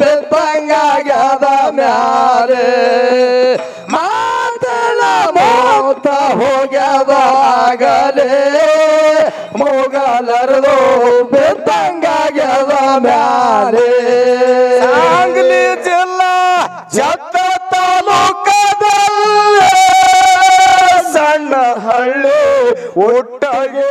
ಬಿದ್ದಂಗಾಗ್ಯದ ಮ್ಯಾಲೆ. ಮಾತಲ ಮೋತ ಹೋಗ್ಯದಾಗಲೇ ಮೊಗಲರದು ಬಿದ್ದಂಗಾಗ್ಯದ ಮ್ಯಾಲೆ. ಸಾಂಗ್ಲಿ ಜಿಲ್ಲಾ ಜತ್ತ ತಾಲೂಕದಲ್ಲಿ. ಸಣ್ಣ ಹಳ್ಳಿ ಒಟ್ಟಾಗೆ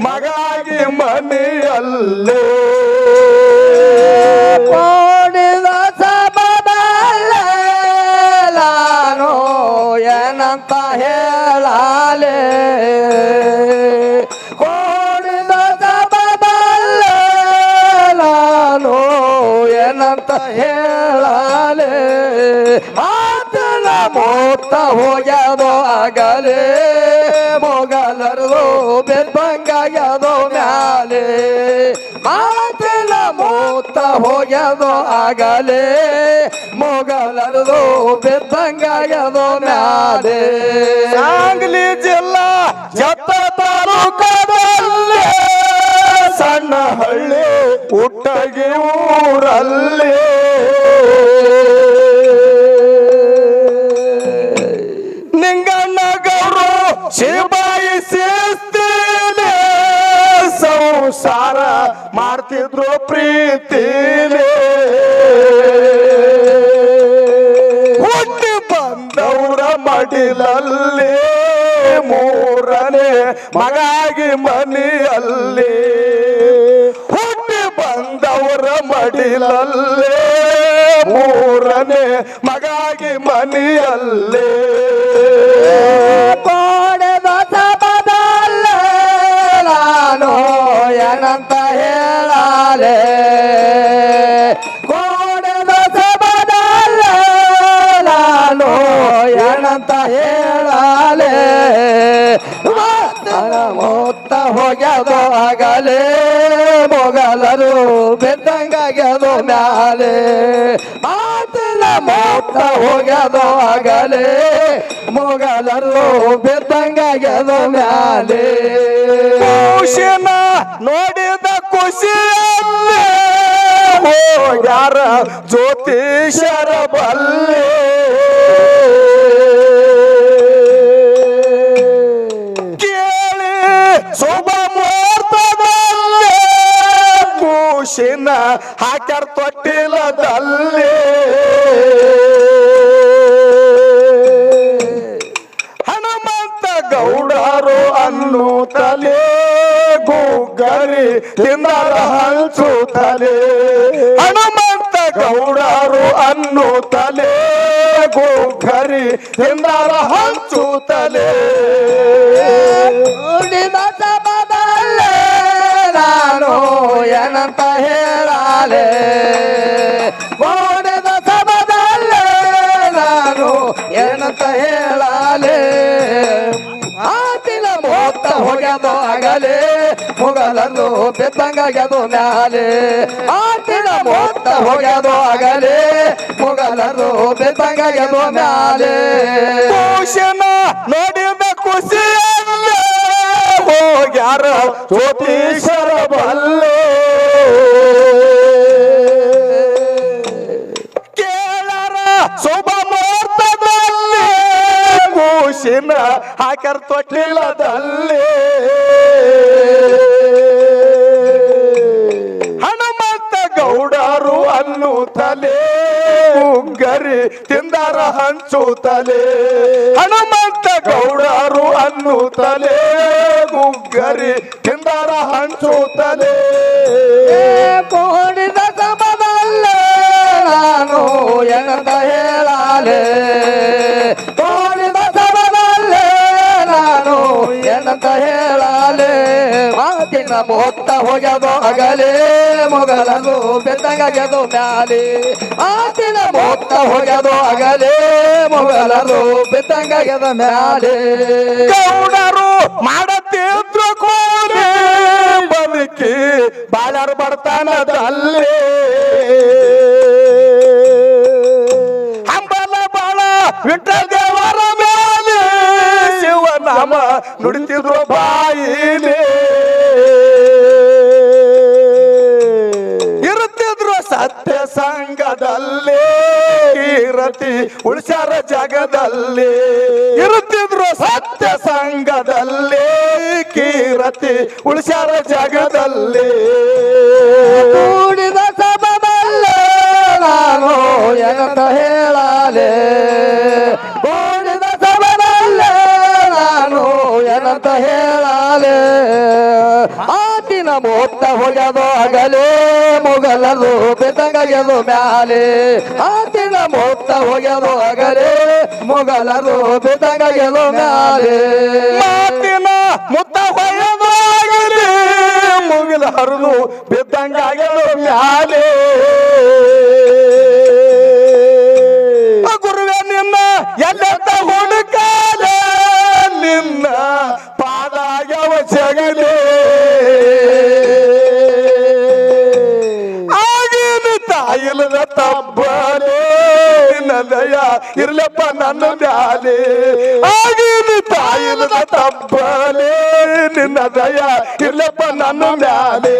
ಮಗಾಗಿ ಮನೆಯಲ್ಲೇ. ಕೋಡಿದ ಸಬದಲ್ಲ ನಾನು ಏನಂತ ಹೇಳಾಲೆ. ಕೋಡಿದ ಸಬದಲ್ಲ ನಾನು ಏನಂತ ಹೇಳಲೆ. ಮಾತನ ಮೋತ ಹೋಗ್ಯದೋ ಆಗಲೇ. ಬೆದ್ದಂಗಾಗ್ಯದೋ ಮ್ಯಾಲೆ ಮಾತಿಲ್ಲ ಮೂತ ಹೋಗ್ಯದೋ ಆಗಲೇ, ಮೊಗಲರದು ಬೆದ್ದಂಗಾಗ್ಯದೋ ಮ್ಯಾಲೆ. ಸಾಂಗ್ಲಿ ಜಿಲ್ಲಾ ಜತ್ತ ತಾಲೂಕದಲ್ಲಿ ಸಣ್ಣ ಹಳ್ಳಿ ಹುಟ್ಟಗಿ ಊರಲ್ಲಿ. ನಿಂಗಣ್ಣ ಗೌರು ಶಿವಾಯಿ ಸಂಸಾರ ಮಾಡ್ತಿದ್ರು ಪ್ರೀತಿಲೆ ಹುಟ್ಟಿ ಬಂದವರ ಮಡಿಲಲ್ಲಿ ಮೂರನೇ ಮಗಾಗಿ ಮನೆಯಲ್ಲಿ. ಹುಟ್ಟಿ ಬಂದವರ ಮಡಿಲಲ್ಲಿ ಮೂರನೇ ಮಗಾಗಿ ಮನೆಯಲ್ಲಿ. ಏನಂತ ಹೇಳಾಲೆ? ಕೋಡದ ಸಬದಲ್ಲ ನಾನು ಏನಂತ ಹೇಳಾಲೆ? ಮೊತ್ತ ಹೋಗ್ಯದೋ ಆಗಲೇ ಮೊಗಲರು ಬೆದ್ದಂಗಾಗ್ಯದೋ ಮ್ಯಾಲೆ. ಮಾತಿನ ಮೊತ್ತ ಹೋಗ್ಯದೋ ಆಗಲೇ ಮೊಗಲರು ಬೆದ್ದಂಗಾಗ್ಯದೋ ಮ್ಯಾಲೆ. ಖುಷಿನ ನೋಡಿದ ಖುಷಿಯಲ್ಲಿ ಹೋಗ್ಯಾರ ಜ್ಯೋತಿಷರ ಬಲ್ಲೆ. ಕೇಳಿ ಶುಭ ಮುಹೂರ್ತದಲ್ಲಿ ಖುಷಿನ ಹಾಕ್ಯಾರ ತೊಟ್ಟಿಲದಲ್ಲಿ. ಹನುಮಂತ ಗೌಡರು ಅನ್ನುತ್ತಲೇ ಗುಗ್ಗರಿ ತಿಂದರ ಹಂಚುತ್ತಲೇ ಹನುಮಂತ ಗೌಡರು ಅನ್ನುತ್ತಲೇ ಗುಗ್ಗರಿ ತಿಂದರ ಹಂಚುತ್ತಲೇ ನುಡಿದ ಆಗಲೇ ಮುಗಲನ್ನು ಬೆತ್ತಂಗಾಗ್ಯದೋ ಮ್ಯಾಲೆ. ಆತಿನ ಮೊತ್ತ ಹೋಗ್ಯದೋ ಆಗಲೇ, ಮುಗಲನ್ನು ಬೆತ್ತಂಗಾಗ್ಯದೋ ಮ್ಯಾಲೆ. ಖುಷಿನ ನೋಡಿದ ಖುಷಿಯಲ್ಲೇ ಹೋಗ್ಯಾರ ಜ್ಯೋತಿಷರ ಬಲ್ಲೆ. ಹಾಕ್ಯಾರ ತೊಟ್ಟಿಲದಲ್ಲಿ. ಹನುಮಂತ ಗೌಡರು ತಲೆ ಉಗ್ಗರಿ ತಿಂದರ ತಲೆ ಹನುಮಂತ ಗೌಡರು ಅನ್ನುತ್ತಲೇ ಗುಗ್ಗರಿ ತಿಂದರ ತಲೆ ಕೋಡಿದ ನಾನು ಎನ್ನ ತೋಡಿದ ಮೊತ್ತ ಹೋಗ್ಯದು ಅಗಲೇ ಮೊಗಲದು ಬೆತ್ತಗಾಗ್ಯದು ಮ್ಯಾಲೆ. ಮಾತಿನ ಮೊತ್ತ ಹೋಗ್ಯದು ಅಗಲೇ ಮೊಗಲದು ಬೆತ್ತಂಗಾಗ್ಯದ ಮ್ಯಾಲೆ. ಗೌಡರು ಮಾಡತ್ತಿದ್ರು ಕೋರಿ ಬದುಕಿ ಬಾಳರು ಬರ್ತಾನದಲ್ಲಿ ಹಂಬಲ ಬಾಳ ವಿಠ ದೇವರ ಮೇಲೆ ಶಿವನಾಮ ನುಡಿತಿದ್ರು ಬಾಯಿಲಿ. ಜಗದಲ್ಲಿ ಇರುತ್ತಿದ್ರು ಸತ್ಯ ಸಂಘದಲ್ಲಿ ಕೀರತಿ ಉಳಿಸ್ಯಾರ ಜಗದಲ್ಲಿ. ಕೂಡಿದ ಸಭದಲ್ಲಿ ನಾನು ಏನಂತ ಹೇಳಲೆ? ಕೂಡಿದ ಸಭದಲ್ಲಿ ನಾನು ಏನಂತ ಹೇಳಲೆ? ಆತಿನ ಮೊತ್ತ ಹೋಗ್ಯದು ಬೆತ್ತಗಾಗ್ಯದು ಮ್ಯಾಲೆ. ಆತಿನ ಮೊತ್ತ ಹೋಗ್ಯದು ಅಗಲೇ. ಮೊಗಲರು ಬೆತ್ತಗಾಗ್ಯದು ಮ್ಯಾಲೆ. ಮಾತಿನ ಮುತ್ತ ಹೊಯ್ಯದಾಗಲಿ ಮುಗಿಲ ಹರಿದು ಬಿದ್ದಂಗಾಗಲು ಮ್ಯಾಲೆ. ಇರ್ಲಪ್ಪ ನನ್ನ ಮ್ಯಾಲೆ ಆಗಿನ ತಾಯಿಲದ ತಬ್ಬಲೇ ನಿನ್ನ ದಯ ಇರ್ಲಪ್ಪ ನನ್ನ ಮ್ಯಾಲೆ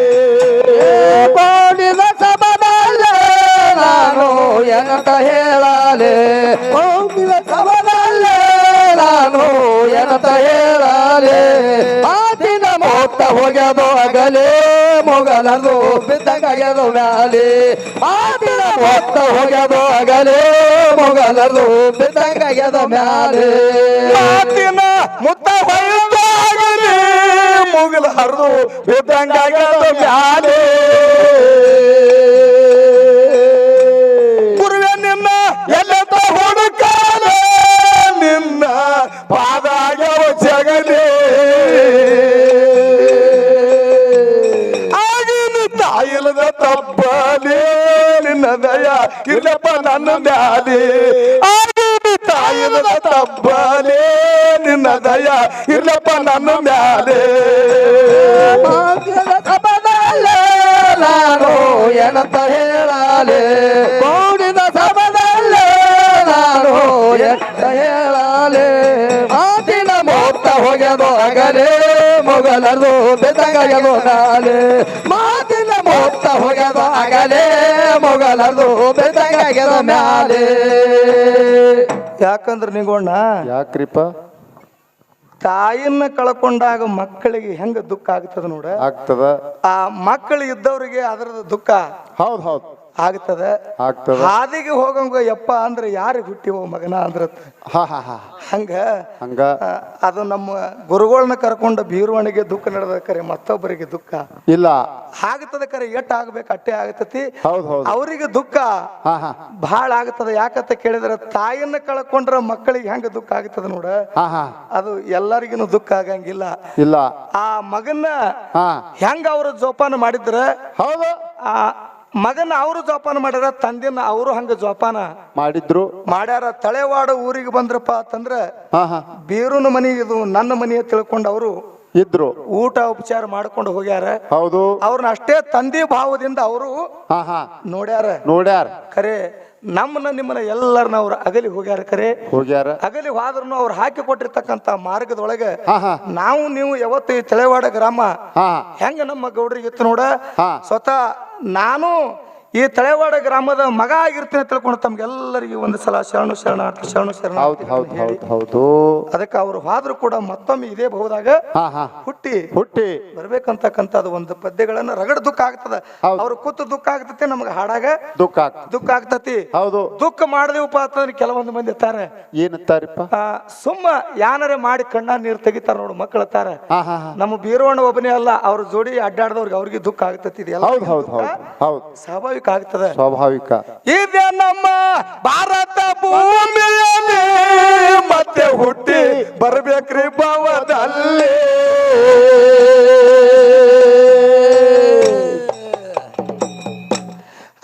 ಬಾಳಿನ ಸಭದಲ್ಲಿ ನಾನು ಏನಂತ ಹೇಳಲೆ ಬಾಳಿನ ಸಭದಲ್ಲಿ ನಾನು ಏನಂತ ಹೇಳಲೆ ದಿನ ಮೋತ ಹೋಗ್ಯದೋ ಅಗಲೇ ಮೊಗಲದು ಬಿದ್ದಂಗಾಗ್ಯದು ಮ್ಯಾಲೆ. ಮಾತಿನ ಮೊತ್ತ ಹೋಗ್ಯದು ಅಗಲೇ ಮೊಗಲದು ಬಿದ್ದಂಗಾಗ್ಯದ ಮ್ಯಾಲೆ. ಮಾತಿನ ಮುತ್ತ ಹೊಯ್ದಾಗಲಿ ಮುಗಿಲ ಹರಿದು ಬಿದ್ದಂಗಾಗ್ಯದ ಮ್ಯಾಲೆ. ನನ್ನ ಮ್ಯಾಲೆ. ಆಗಿನ ತಾಯಿನ ತಬ್ಬಲೇ ನಿನ್ನ ದಯ ಇಲ್ಲಪ್ಪ ನನ್ನ ಮ್ಯಾಲೆ. ನಾನು ಏನಂತ ಹೇಳಲೆ? ಕೂಡಿದ ಸಮದಲ್ಲೇ ನಾನು ಎಂತ ಹೇಳಲೆ? ಮಾತಿನ ಮೊತ್ತ ಹೋಗ್ಯದು ನಾಳೆ. ಮಾತಿನ ಮೊತ್ತ ಹೋಗ್ಯದು ಅಗಲೇ ಮೊಗಲದು ಬೆತ್ತಗಾಗ್ಯದ ಮ್ಯಾಲೆ. ಯಾಕಂದ್ರೆ ನಿಗೋಣ ಯಾಕ್ರಿಪ ತಾಯಿನ ಕಳ್ಕೊಂಡಾಗ ಮಕ್ಕಳಿಗೆ ಹೆಂಗ ದುಃಖ ಆಗ್ತದ ನೋಡ? ಆಗ್ತದ. ಆ ಮಕ್ಕಳು ಇದ್ದವ್ರಿಗೆ ಅದರದ ದುಃಖ. ಹೌದ್ ಹೌದ್. ಆಗ್ತದ? ಆಗ್ತದ. ಹಾದಿಗೆ ಹೋಗಂಗ ಯಪ್ಪ ಅಂದ್ರೆ ಯಾರಿಗೆ ಹುಟ್ಟಿವೋ ಮಗನ ಅಂದ್ರ ಹಾ ಹಾ ಹಾ. ಹಂಗ? ಹಂಗ. ಅದು ನಮ್ಮ ಗುರುಗಳನ್ನ ಕರ್ಕೊಂಡು ಬೀರುವಣಿಗೆ ದುಃಖ ನಡೆದ ಕರೆ ಮತ್ತೊಬ್ಬರಿಗೆ ದುಃಖ. ಇಲ್ಲ. ಆಗ್ತದ ಕರೆ ಎಟ್ ಆಗ್ಬೇಕು ಅಟ್ಟೆ ಆಗತತಿ. ಅವರಿಗೆ ದುಃಖ. ಹಾ ಹಾ. ಬಹಳ ಆಗ್ತದ. ಯಾಕಂತ ಕೇಳಿದ್ರೆ ತಾಯಿಯನ್ನ ಕಳ್ಕೊಂಡ್ರ ಮಕ್ಕಳಿಗೆ ಹೆಂಗ ದುಃಖ ಆಗ್ತದ ನೋಡ? ಅದು ಎಲ್ಲರಿಗೂ ದುಃಖ ಆಗಂಗಿಲ್ಲ. ಇಲ್ಲ. ಆ ಮಗನ್ನ ಹಾ. ಹೆಂಗ ಅವ್ರ ಜೋಪಾನ ಮಾಡಿದ್ರ? ಹೌದು. ಆ ಮಗನ ಅವರು ಜೋಪಾನ ಮಾಡ್ಯಾರ ತಂದಿನ ಅವರು ಹಂಗ ಜೋಪಾನ ಮಾಡಿದ್ರು. ಮಾಡ್ಯಾರ. ತಳೆವಾಡ ಊರಿಗೆ ಬಂದ್ರಪ್ಪ ಅಂತಂದ್ರ ಹಾ ಹಾ. ಬೀರುನ ಮನಿ ಇದು ನನ್ನ ಮನೆಯ ತಿಳ್ಕೊಂಡು ಅವರು ಇದ್ರು. ಊಟ ಉಪಚಾರ ಮಾಡ್ಕೊಂಡು ಹೋಗ್ಯಾರ. ಹೌದು. ಅವ್ರನ್ನ ಅಷ್ಟೇ ತಂದೆ ಭಾವದಿಂದ ಅವರು ಹಾ ಹಾ. ನೋಡ್ಯಾರ. ನೋಡ್ಯಾರ. ಖರೆ ನಮ್ಮನ್ನ ನಿಮ್ಮನ್ನ ಎಲ್ಲರನ್ನ ಅವ್ರು ಅಗಲಿ ಹೋಗ್ಯಾರ ಕರೆ. ಹೋಗ್ಯಾರ. ಅಗಲಿ ಹೋದ್ರೂ ಅವ್ರು ಹಾಕಿ ಕೊಟ್ಟಿರ್ತಕ್ಕಂತ ಮಾರ್ಗದೊಳಗೆ ನಾವು ನೀವು ಯಾವತ್ತು ಈ ತಳೆವಾಡ ಗ್ರಾಮ ಹೆಂಗ ನಮ್ಮ ಗೌಡ್ರಿಗೆ ಇತ್ತು ನೋಡ. ಸ್ವತಃ ನಾನು ಈ ತಳೆವಾಡ ಗ್ರಾಮದ ಮಗ ಆಗಿರ್ತೀನಿ ತಿಳ್ಕೊಂಡು ತಮ್ಗೆಲ್ಲರಿಗೆ ಒಂದು ಸಲ ಶರಣು ಶರಣ ಶರಣು ಶರಣ ಹೌದ್ ಅದಕ್ಕೆ ಅವರು ಹಾದ್ರು ಕೂಡ ಮತ್ತೊಮ್ಮೆ ಇದೇ ಬಹುದಾಗ ಹುಟ್ಟಿ ಹುಟ್ಟಿ. ಬರ್ಬೇಕಂತಕ್ಕಂಥದ್ದು ಒಂದು ಪದ್ಯಗಳನ್ನ ರಗಡ ದುಃಖ ಆಗ್ತದ. ಅವ್ರ ಕೂತು ದುಃಖ ಆಗ್ತತಿ ನಮ್ಗೆ ಹಾಡಾಗ ದುಃಖ ದುಃಖ ಆಗ್ತತಿ. ಹೌದು. ದುಃಖ ಮಾಡಿದೆವಪ್ಪ ಅಂತಂದ್ರೆ ಕೆಲವೊಂದು ಮಂದಿ ಇರ್ತಾರೆ. ಏನಂತಾರಪ್ಪ? ಸುಮ್ಮ ಯಾನರೆ ಮಾಡಿ ಕಣ್ಣ ನೀರು ತೆಗಿತಾರ ನೋಡು ಮಕ್ಕಳು ಇರ್ತಾರೆ. ನಮ್ಮ ಬೀರವಣ್ಣ ಒಬ್ಬನೇ ಅಲ್ಲ ಅವ್ರ ಜೋಡಿ ಅಡ್ಡಾಡದವ್ರಿಗೆ ಅವ್ರಿಗೆ ದುಃಖ ಆಗ್ತತಿ ಹೌದ್ ಸ್ವಾಭಾವಿಕ ಆಗ್ತದ ಸ್ವಾಭಾವಿಕ. ಇದೆ ನಮ್ಮ ಭಾರತ ಭೂಮಿಯಲ್ಲಿ ಮತ್ತೆ ಹುಟ್ಟಿ ಬರ್ಬೇಕ್ರಿ ಭಾವದಲ್ಲಿ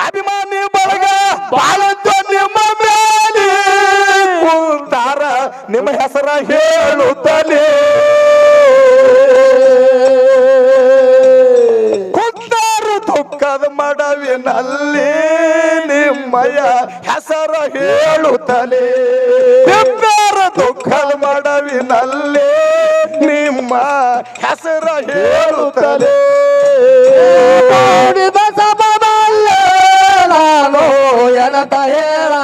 ಅಭಿಮಾನಿ ಬಳಗ ಬಾಳದ್ದು ನಿಮ್ಮ ಮೇಲೆ ಕೂತಾರ ನಿಮ್ಮ ಹೆಸರ ಹೇಳುತ್ತಲೇ. ದುಃಖದ ಮಡವಿನಲ್ಲಿ ನಿಮ್ಮಯ ಹೆಸರ ಹೇಳುತ್ತಲೇ. ಇಬ್ಬರ ದುಃಖದ ಮಡವಿನಲ್ಲಿ ನಿಮ್ಮ ಹೆಸರ ಹೇಳುತ್ತಲೇ. ಸಭದಲ್ಲಿ ನಾನು ಎನತ ಹೇಳಾಲೆ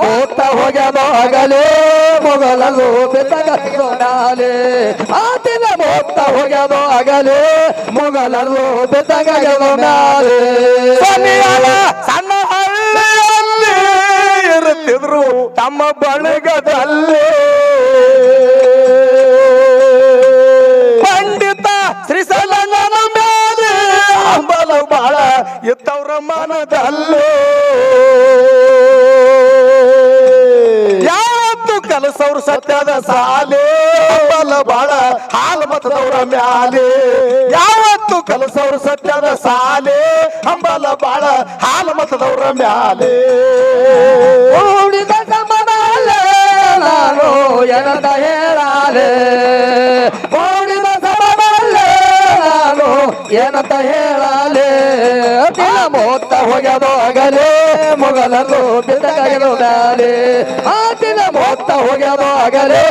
ಮೂತ ಹೋಗ ಆಗಲೇ ಮೊಗಲಲು ಬೆತ್ತಗಾಲೆ ಮಾತಿನ ಮೂತ ಹೋಗ ಆಗಲೇ ಮೊಗಲಲು ಸನ್ನಿಯಾಲ ಸಣ್ಣ ಇರುತ್ತಿದ್ರು ತಮ್ಮ ಬಳಗದಲ್ಲಿ. ಪಂಡಿತ ಶ್ರೀಸಲನ ಮೇಲೆ ಹಂಬಲ ಬಾಳ ಇತ್ತವ್ರ ಮನದಲ್ಲಿ. ಕಲಸವ್ರು ಸತ್ಯದ ಸಾಲೆ. ಬಲ ಬಾಳ ಹಾಲು ಮತದವ್ರ ಮ್ಯಾಲೆ. ಯಾವತ್ತು ಕಲಸವ್ರು ಸತ್ಯದ ಸಾಲೆ. ಹಂಬಲ ಬಾಳ ಹಾಲು ಮತದವ್ರ ಮ್ಯಾಲೆ. ನಾನು ಏನಂತ ಹೇಳಾಲೆ. ಓಡಿದ ಸಮನಲ್ಲೇ ನಾನು ಏನಂತ ಹೇಳಾಲೆ ದಿನ ಮೊತ್ತ ಹೋಗ್ಯದು ಆಗಲೇ ಮೊಗಲನ್ನು ಬಿದ್ದಗಲು ಮ್ಯಾಲೆ ಆ ದಿನ ಮೊತ್ತ ಹೋಗ್ಯದು ಆಗಲೇ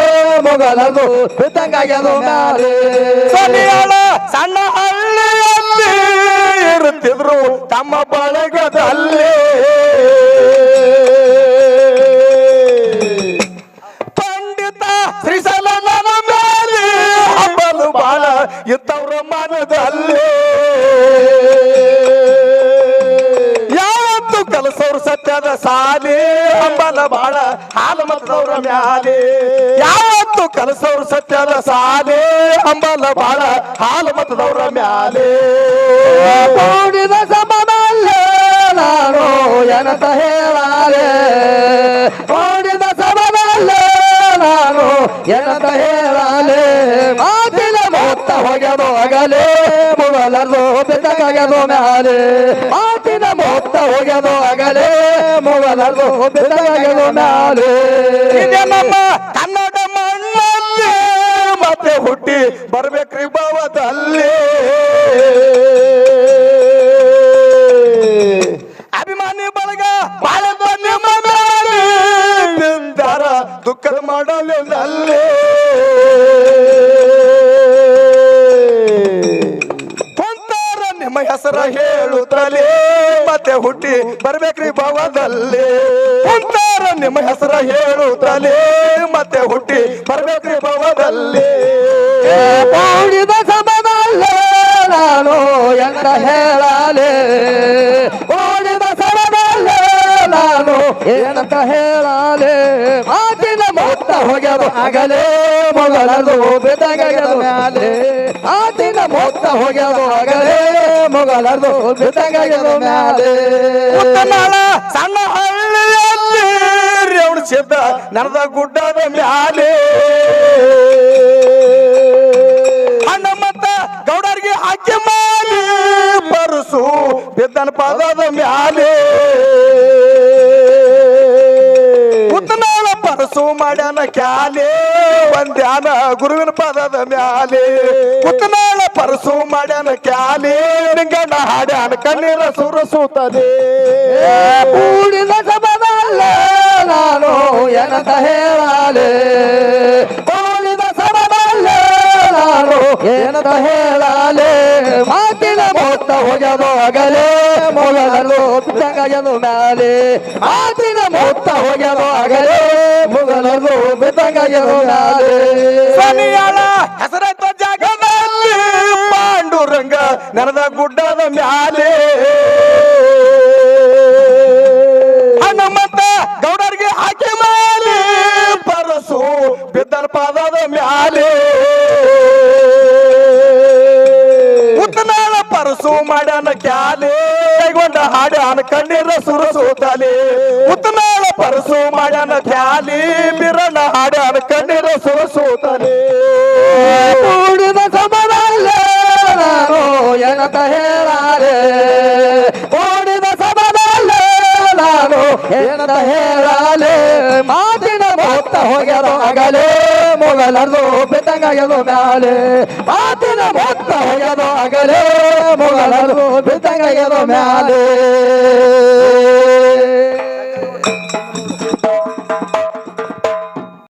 ಮೊಗಲನ್ನು ಬಿದ್ದಂಗಾಗ್ಯದು ಮ್ಯಾಲೆ ಸನಿಯಾಳ ಸಣ್ಣ ಹಳ್ಳಿಯಲ್ಲಿ ಇರುತ್ತಿದ್ರು, ತಮ್ಮ ಬಳಗದಲ್ಲಿ ಹಾಲು ಮ್ಯಾಲೆ. ಯಾವತ್ತು ಕಲಸವ್ರು ಸತ್ಯದ ಸಾಲೆ? ಅಂಬಲ ಬಾಳ ಹಾಲು ಮತದವ್ರ ಮ್ಯಾಲೆ. ಸಮನಲ್ಲೇ ನಾನು ಏನಂತ ಹೇಳಾಲೆ ಮಾತಿನ ಹೋಗ್ಯದೋ ಅಗಲೇ ಆಗಲೇ ಮೊಗಲರು ಮ್ಯಾಲೆ. ಮಾತಿನ ಮೊತ್ತ ಹೋಗ್ಯದೋ ಅಗಲೇ ಮೊಗಲರು ಬಿದ್ದಗಾಗ್ಯದು ಮ್ಯಾಲೆ. ನಮ್ಮ ಕನ್ನಡ ಮಣ್ಣಲ್ಲಿ ಮತ್ತೆ ಹುಟ್ಟಿ ಬರ್ಬೇಕ್ರಿ ಭಾವದಲ್ಲಿ. ಅಭಿಮಾನಿ ಬಳಗ ಬಾಳದ ಹೆಸರ ಹೇಳುತ್ತಲೇ ಮತ್ತೆ ಹುಟ್ಟಿ ಬರ್ಬೇಕ್ರಿ ಭವದಲ್ಲಿ ಕುಂತಾರ ನಿಮ್ಮ ಹೆಸರ ಹೇಳುತ್ತಲೇ ಮತ್ತೆ ಹುಟ್ಟಿ ಬರ್ಬೇಕ್ರಿ ಭವದಲ್ಲಿ ಪೌಡಿದ ಸಮನಲ್ಲೇ ನಾನು ಎಂತ ಹೇಳಲೆ? ಪೌಡಿದ ಸಮನಲ್ಲೇ ನಾನು ಏನಂತ ಹೇಳಲೆ? ಮಾತಿನ ಮೊತ್ತ ಹೋಗ್ಯದು, ಆಗಲೇ ಮೊಗಳದು ಬೆದಗದು ಮೊತ್ತ ಹೋಗ್ಯದು ಆಗಲೇ ಬೆದಗದು ಮ್ಯಾಲೆ. ಸಣ್ಣ ಹಳ್ಳಿಯಲ್ಲಿ ರೇವಣಿಸಿದ್ದ ನರದ ಗುಡ್ಡದ ಮ್ಯಾಲೆ. ಅಣ್ಣ ಮತ್ತ ಗೌಡರಿಗೆ ಹಾಕಿ ಮಾಡಿ ಬರಸು ಬಿದ್ದನ ಪದದ ಮ್ಯಾಲೆ. ಉತ್ತನಾಳ ಪರಸು ಮಾಡ್ಯಾನ ಕ್ಯಾಲೆ, ಒಂದ್ಯಾನ ಗುರುವಿನ ಪದದ ಮ್ಯಾಲೆ. ಉತ್ತನಾಳ ಪರಸು ಮಾಡ್ಯಾನ ಕ್ಯಾಲೆ ಗಣ ಹಾಡ್ಯಾನ ಕಣ್ಣೀರ ಸುರಸುತ್ತದೆ. ಕೂಡಿದ ಸಮನಲ್ಲೇ ನಾನು ಏನಂತ ಹೇಳಾಲೆ? ಕೂಡಿದ ಸಮನಲ್ಲೇ ನಾನು ಏನಂತ ಹೇಳಾಲೆ? ಮಾತಿನ ಮೊತ್ತ ಹೋಗ್ಯದು ಆಗಲೇ ಮೊಗಲಲು ಬಿದ್ದಂಗಾಗ್ಯದು ಮ್ಯಾಲೆ. ಮಾತಿನ ಮೊತ್ತ ಹೋಗ್ಯದು ಆಗಲೇ ಮೊಗಲಲು ಮ್ಯಾಲೆ. ಸನಿಯಾಳ ಜಾಗದಲ್ಲಿ ನೆನದ ಗುಡ್ಡದ ಮ್ಯಾಲೆ. ಹನುಮಂತ ಗೌಡರಿಗೆ ಹಾಕಿ ಮ್ಯಾಲೆ ಪರಸು ಬಿದ್ದರ ಪಾದದ ಮ್ಯಾಲೆ. ಉತ್ತನಾಳ ಪರಸು ಮಾಡ್ಯಾನ ಕ್ಯಾಲೆ, ಕೈಗೊಂಡ ಹಾಡ್ಯಾನ ಕಣ್ಣೀರ ಸುರಸೂತಲಿ ಉತ್ತನಾಳ ಪರಸು ಮಾಡ್ಯಾನ ಕ್ಯಾಲಿ ಬಿರಣ ಹಾಡ್ಯಾನ ಕಣ್ಣೀರ ಸುರಸು ಕೂಡಿದ ಹೋಗ್ಯದ ಆಗಲೇ ಮೊಗಲರ್ದು ಬಿದ್ದಂಗಾಗ್ಯದು ಮ್ಯಾಲೆ. ಮಾತಿನ ಮೊತ್ತ ಹೋಗ್ಯದ ಆಗಲೇ ಮೊಗಲರ್ದು ಬಿದ್ದಂಗಾಗ್ಯದು ಮ್ಯಾಲೆ.